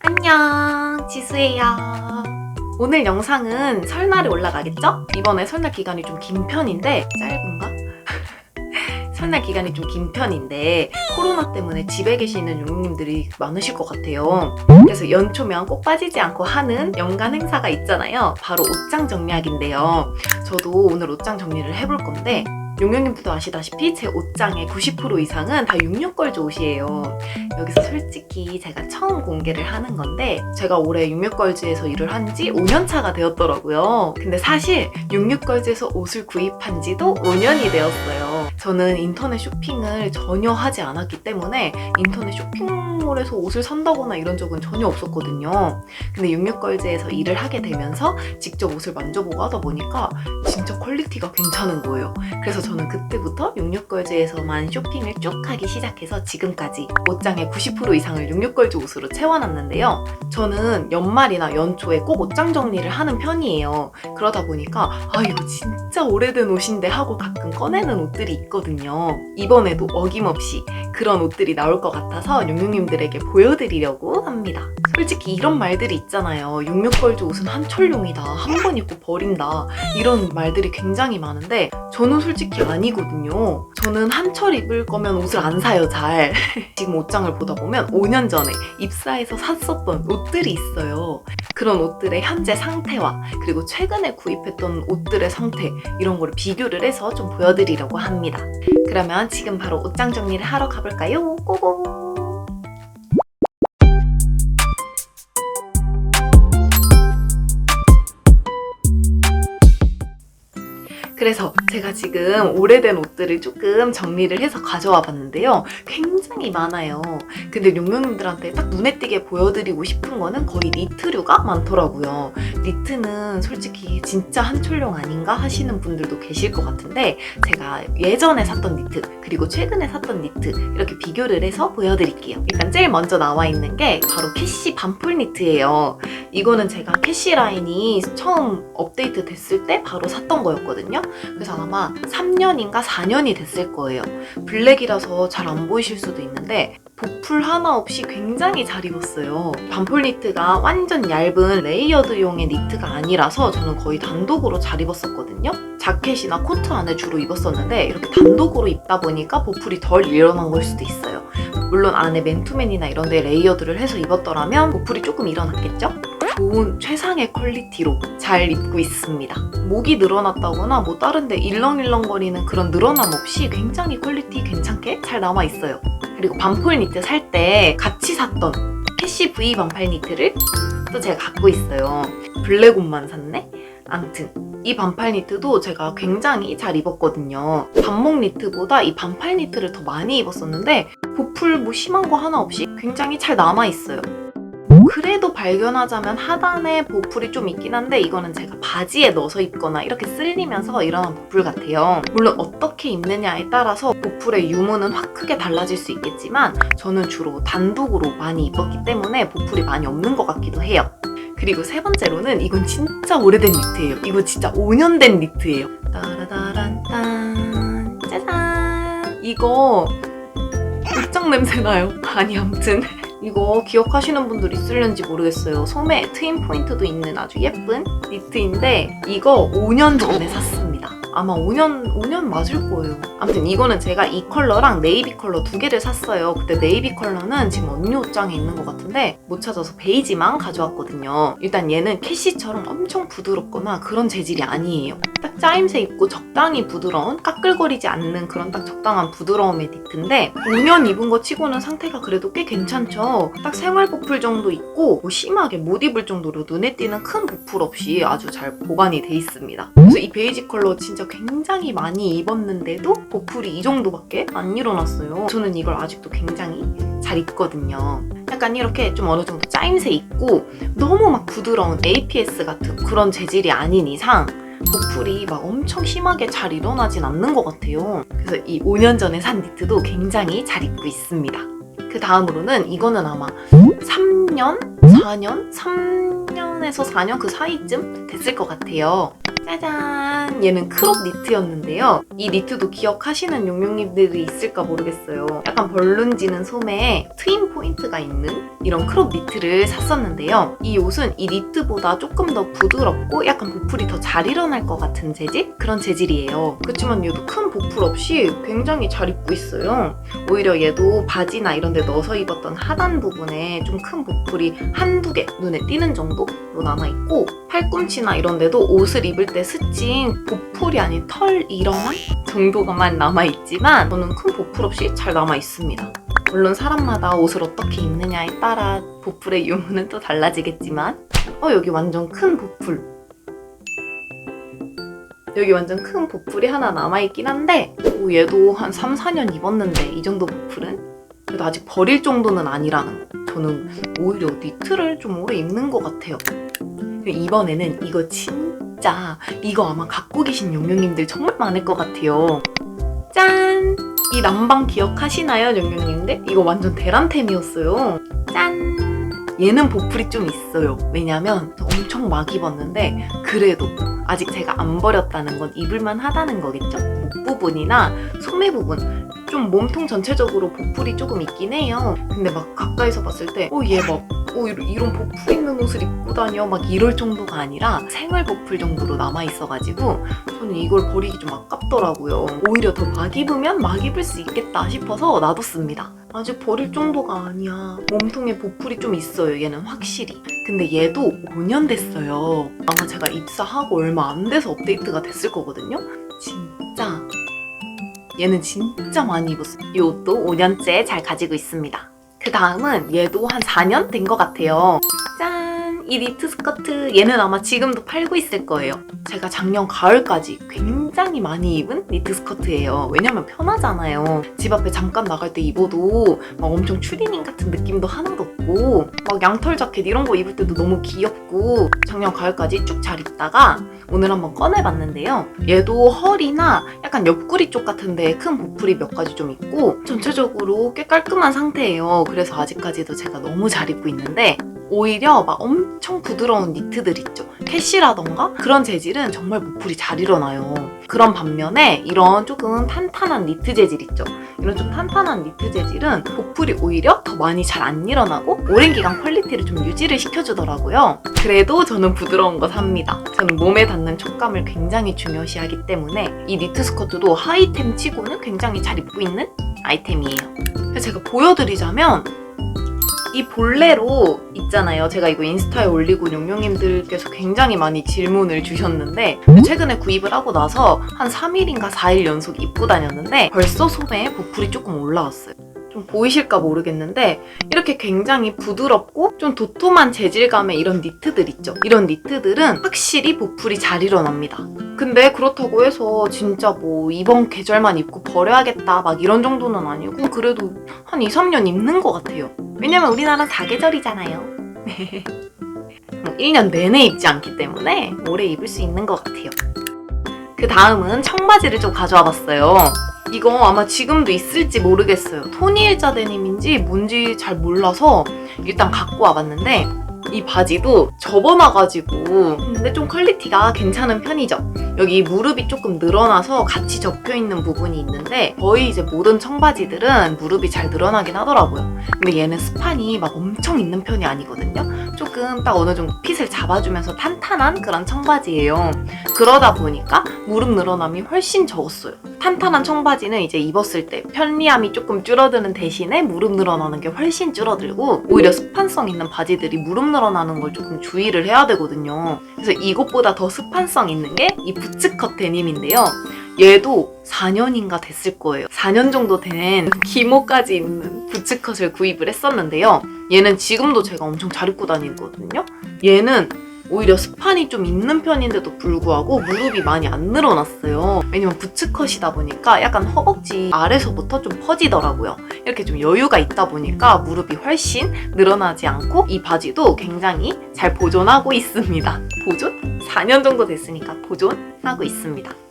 안녕, 지수예요. 오늘 영상은 설날에 올라가겠죠? 이번에 설날 기간이 좀 긴 편인데 짧은가? 설날 기간이 좀 긴 편인데 코로나 때문에 집에 계시는 용님들이 많으실 것 같아요. 그래서 연초면 꼭 빠지지 않고 하는 연간 행사가 있잖아요. 바로 옷장 정리하기인데요. 저도 오늘 옷장 정리를 해볼 건데 용용님들도 아시다시피 제 옷장의 90% 이상은 다 66걸즈 옷이에요. 여기서 솔직히 제가 처음 공개를 하는 건데 제가 올해 66걸즈에서 일을 한 지 5년 차가 되었더라고요. 근데 사실 66걸즈에서 옷을 구입한 지도 5년이 되었어요. 저는 인터넷 쇼핑을 전혀 하지 않았기 때문에 인터넷 쇼핑몰에서 옷을 산다거나 이런 적은 전혀 없었거든요. 근데 66걸즈에서 일을 하게 되면서 직접 옷을 만져보고 하다 보니까 진짜 퀄리티가 괜찮은 거예요. 그래서 저는 그때부터 66걸즈에서만 쇼핑을 쭉 하기 시작해서 지금까지 옷장의 90% 이상을 66걸즈 옷으로 채워놨는데요. 저는 연말이나 연초에 꼭 옷장 정리를 하는 편이에요. 그러다 보니까 아 이거 진짜 오래된 옷인데 하고 가끔 꺼내는 옷들이 있거든요. 이번에도 어김없이 그런 옷들이 나올 것 같아서 용용님들에게 보여드리려고 합니다. 솔직히 이런 말들이 있잖아요. 66걸즈 옷은 한철용이다. 한 번 입고 버린다. 이런 말들이 굉장히 많은데 저는 솔직히 아니거든요. 저는 한철 입을 거면 옷을 안 사요, 잘. 지금 옷장을 보다 보면 5년 전에 입사해서 샀었던 옷들이 있어요. 그런 옷들의 현재 상태와 그리고 최근에 구입했던 옷들의 상태 이런 거를 비교를 해서 좀 보여드리려고 합니다. 그러면 지금 바로 옷장 정리를 하러 가볼까요? 고고! 그래서 제가 지금 오래된 옷들을 조금 정리를 해서 가져와 봤는데요. 굉장히 많아요. 근데 용용님들한테 딱 눈에 띄게 보여드리고 싶은 거는 거의 니트류가 많더라고요. 니트는 솔직히 진짜 한철용 아닌가 하시는 분들도 계실 것 같은데 제가 예전에 샀던 니트 그리고 최근에 샀던 니트 이렇게 비교를 해서 보여드릴게요. 일단 제일 먼저 나와 있는 게 바로 캐시 반풀 니트예요. 이거는 제가 캐시 라인이 처음 업데이트 됐을 때 바로 샀던 거였거든요. 그래서 아마 3년인가 4년이 됐을 거예요. 블랙이라서 잘 안 보이실 수도 있는데 보풀 하나 없이 굉장히 잘 입었어요. 반풀 니트가 완전 얇은 레이어드용의 니트가 아니라서 저는 거의 단독으로 잘 입었었거든요. 자켓이나 코트 안에 주로 입었었는데 이렇게 단독으로 입다 보니까 보풀이 덜 일어난 걸 수도 있어요. 물론 안에 맨투맨이나 이런 데 레이어드를 해서 입었더라면 보풀이 조금 일어났겠죠? 좋은 최상의 퀄리티로 잘 입고 있습니다. 목이 늘어났다거나 뭐 다른데 일렁일렁거리는 그런 늘어남 없이 굉장히 퀄리티 괜찮게 잘 남아 있어요. 그리고 반폴 니트 살 때 같이 샀던 캐시 V 반팔 니트를 또 제가 갖고 있어요. 블랙 옷만 샀네? 암튼 이 반팔 니트도 제가 굉장히 잘 입었거든요. 반목 니트보다 이 반팔 니트를 더 많이 입었었는데 보풀 뭐 심한 거 하나 없이 굉장히 잘 남아 있어요. 그래도 발견하자면 하단에 보풀이 좀 있긴 한데 이거는 제가 바지에 넣어서 입거나 이렇게 쓸리면서 일어난 보풀 같아요. 물론 어떻게 입느냐에 따라서 보풀의 유무는 확 크게 달라질 수 있겠지만 저는 주로 단독으로 많이 입었기 때문에 보풀이 많이 없는 것 같기도 해요. 그리고 세 번째로는 이건 진짜 오래된 니트예요. 이거 진짜 5년 된 니트예요. 따라다란딴 짜잔 이거 옷장 냄새 나요. 아니 아무튼 이거 기억하시는 분들 있을는지 모르겠어요. 소매 트임 포인트도 있는 아주 예쁜 니트인데 이거 5년 전에 샀습니다. 아마 5년 5년 맞을 거예요. 아무튼 이거는 제가 이 컬러랑 네이비 컬러 두 개를 샀어요. 그때 네이비 컬러는 지금 언니 옷장에 있는 것 같은데 못 찾아서 베이지만 가져왔거든요. 일단 얘는 캐시처럼 엄청 부드럽거나 그런 재질이 아니에요. 딱 짜임새 있고 적당히 부드러운 까끌거리지 않는 그런 딱 적당한 부드러움의 니트인데 5년 입은 거 치고는 상태가 그래도 꽤 괜찮죠. 딱 생활 보풀 정도 있고 뭐 심하게 못 입을 정도로 눈에 띄는 큰 보풀 없이 아주 잘 보관이 돼 있습니다. 그래서 이 베이지 컬러 진짜 굉장히 많이 입었는데도 보풀이 이 정도밖에 안 일어났어요. 저는 이걸 아직도 굉장히 잘 입거든요. 약간 이렇게 좀 어느 정도 짜임새 있고 너무 막 부드러운 APS 같은 그런 재질이 아닌 이상 보풀이 막 엄청 심하게 잘 일어나진 않는 것 같아요. 그래서 이 5년 전에 산 니트도 굉장히 잘 입고 있습니다. 그 다음으로는 이거는 아마 3년? 4년? 3년에서 4년 그 사이쯤 됐을 것 같아요. 짜잔! 짠! 얘는 크롭 니트였는데요. 이 니트도 기억하시는 용용님들이 있을까 모르겠어요. 약간 벌룬지는 소매에 트임 포인트가 있는 이런 크롭 니트를 샀었는데요. 이 옷은 이 니트보다 조금 더 부드럽고 약간 보풀이 더 잘 일어날 것 같은 재질? 그런 재질이에요. 그렇지만 얘도 큰 보풀 없이 굉장히 잘 입고 있어요. 오히려 얘도 바지나 이런 데 넣어서 입었던 하단 부분에 좀 큰 보풀이 한두 개 눈에 띄는 정도로 남아있고 팔꿈치나 이런 데도 옷을 입을 때 스친 보풀이 아닌 털 일어남 정도가만 남아있지만 저는 큰 보풀 없이 잘 남아있습니다. 물론 사람마다 옷을 어떻게 입느냐에 따라 보풀의 유무는 또 달라지겠지만 어 여기 완전 큰 보풀. 여기 완전 큰 보풀이 하나 남아있긴 한데 오, 얘도 한 3, 4년 입었는데 이 정도 보풀은 그래도 아직 버릴 정도는 아니라는 거. 저는 오히려 니트를 좀 오래 입는 것 같아요. 이번에는 이거 진 짜 이거 아마 갖고 계신 용용님들 정말 많을 것 같아요 짠! 이 남방 기억하시나요 용용님들? 이거 완전 대란템이었어요 짠! 얘는 보풀이 좀 있어요 왜냐면 엄청 막 입었는데 그래도 아직 제가 안 버렸다는 건 입을만 하다는 거겠죠? 목 부분이나 소매 부분 좀 몸통 전체적으로 보풀이 조금 있긴 해요. 근데 막 가까이서 봤을 때, 어, 얘 막, 어, 이런, 보풀 있는 옷을 입고 다녀? 막 이럴 정도가 아니라 생활 보풀 정도로 남아 있어가지고 저는 이걸 버리기 좀 아깝더라고요. 오히려 더 막 입으면 막 입을 수 있겠다 싶어서 놔뒀습니다. 아직 버릴 정도가 아니야. 몸통에 보풀이 좀 있어요, 얘는 확실히. 근데 얘도 5년 됐어요. 아마 제가 입사하고 얼마 안 돼서 업데이트가 됐을 거거든요. 진짜 얘는 진짜 많이 입었어요. 이 옷도 5년째 잘 가지고 있습니다. 그 다음은 얘도 한 4년 된 것 같아요. 짠! 이 니트 스커트 얘는 아마 지금도 팔고 있을 거예요. 제가 작년 가을까지 굉장히 많이 입은 니트 스커트예요. 왜냐면 편하잖아요. 집 앞에 잠깐 나갈 때 입어도 막 엄청 추리닝 같은 느낌도 하나도 없고 막 양털 자켓 이런 거 입을 때도 너무 귀엽고 작년 가을까지 쭉 잘 입다가 오늘 한번 꺼내봤는데요. 얘도 허리나 약간 옆구리 쪽 같은데 큰 보풀이 몇 가지 좀 있고 전체적으로 꽤 깔끔한 상태예요. 그래서 아직까지도 제가 너무 잘 입고 있는데 오히려 막 엄청 부드러운 니트들 있죠. 캐시라던가 그런 재질은 정말 보풀이 잘 일어나요. 그런 반면에 이런 조금 탄탄한 니트 재질 있죠. 이런 좀 탄탄한 니트 재질은 보풀이 오히려 더 많이 잘 안 일어나고 오랜 기간 퀄리티를 좀 유지를 시켜주더라고요. 그래도 저는 부드러운 거 삽니다. 저는 몸에 닿는 촉감을 굉장히 중요시하기 때문에 이 니트 스커트도 하이템 치고는 굉장히 잘 입고 있는 아이템이에요. 제가 보여드리자면 이 볼레로 있잖아요. 제가 이거 인스타에 올리고 용용님들께서 굉장히 많이 질문을 주셨는데 최근에 구입을 하고 나서 한 3일인가 4일 연속 입고 다녔는데 벌써 소매에 보풀이 조금 올라왔어요. 좀 보이실까 모르겠는데 이렇게 굉장히 부드럽고 좀 도톰한 재질감의 이런 니트들 있죠. 이런 니트들은 확실히 보풀이 잘 일어납니다. 근데 그렇다고 해서 진짜 뭐 이번 계절만 입고 버려야겠다 막 이런 정도는 아니고 그래도 한 2, 3년 입는 것 같아요. 왜냐면 우리나라는 사계절이잖아요. 뭐 1년 내내 입지 않기 때문에 오래 입을 수 있는 것 같아요. 그 다음은 청바지를 좀 가져와 봤어요. 이거 아마 지금도 있을지 모르겠어요. 토니일자 데님인지 뭔지 잘 몰라서 일단 갖고 와봤는데 이 바지도 접어놔가지고 근데 좀 퀄리티가 괜찮은 편이죠. 여기 무릎이 조금 늘어나서 같이 접혀있는 부분이 있는데 거의 이제 모든 청바지들은 무릎이 잘 늘어나긴 하더라고요. 근데 얘는 스판이 막 엄청 있는 편이 아니거든요. 조금 딱 어느 정도 핏을 잡아주면서 탄탄한 그런 청바지예요. 그러다 보니까 무릎 늘어남이 훨씬 적었어요. 탄탄한 청바지는 이제 입었을 때 편리함이 조금 줄어드는 대신에 무릎 늘어나는 게 훨씬 줄어들고 오히려 스판성 있는 바지들이 무릎 늘어나는 걸 조금 주의를 해야 되거든요. 그래서 이것보다 더 스판성 있는 게 이 부츠컷 데님인데요. 얘도 4년인가 됐을 거예요. 4년 정도 된 기모까지 입는 부츠컷을 구입을 했었는데요. 얘는 지금도 제가 엄청 잘 입고 다니거든요. 얘는 오히려 스판이 좀 있는 편인데도 불구하고 무릎이 많이 안 늘어났어요. 왜냐면 부츠컷이다 보니까 약간 허벅지 아래서부터 좀 퍼지더라고요. 이렇게 좀 여유가 있다 보니까 무릎이 훨씬 늘어나지 않고 이 바지도 굉장히 잘 보존하고 있습니다. 보존? 4년 정도 됐으니까 보존하고 있습니다.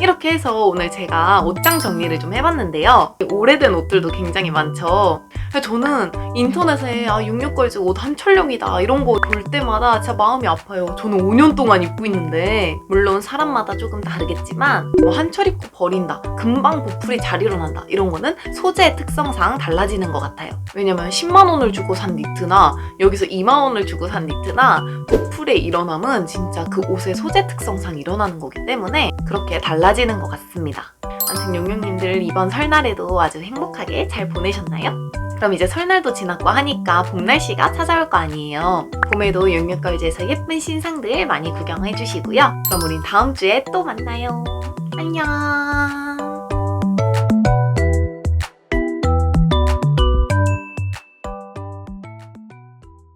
이렇게 해서 오늘 제가 옷장 정리를 좀 해봤는데요. 오래된 옷들도 굉장히 많죠. 저는 인터넷에 아 66걸즈 옷 한철령이다 이런 거 볼 때마다 진짜 마음이 아파요. 저는 5년 동안 입고 있는데 물론 사람마다 조금 다르겠지만 뭐 한철 입고 버린다, 금방 보풀이 잘 일어난다 이런 거는 소재 특성상 달라지는 것 같아요. 왜냐면 10만 원을 주고 산 니트나 여기서 2만 원을 주고 산 니트나 보풀의 일어남은 진짜 그 옷의 소재 특성상 일어나는 거기 때문에 그렇게 달라지는 것 같습니다. 아무튼 용용님들 이번 설날에도 아주 행복하게 잘 보내셨나요? 그럼 이제 설날도 지났고 하니까 봄 날씨가 찾아올 거 아니에요. 봄에도 용용걸즈에서 예쁜 신상들 많이 구경해 주시고요. 그럼 우린 다음 주에 또 만나요. 안녕.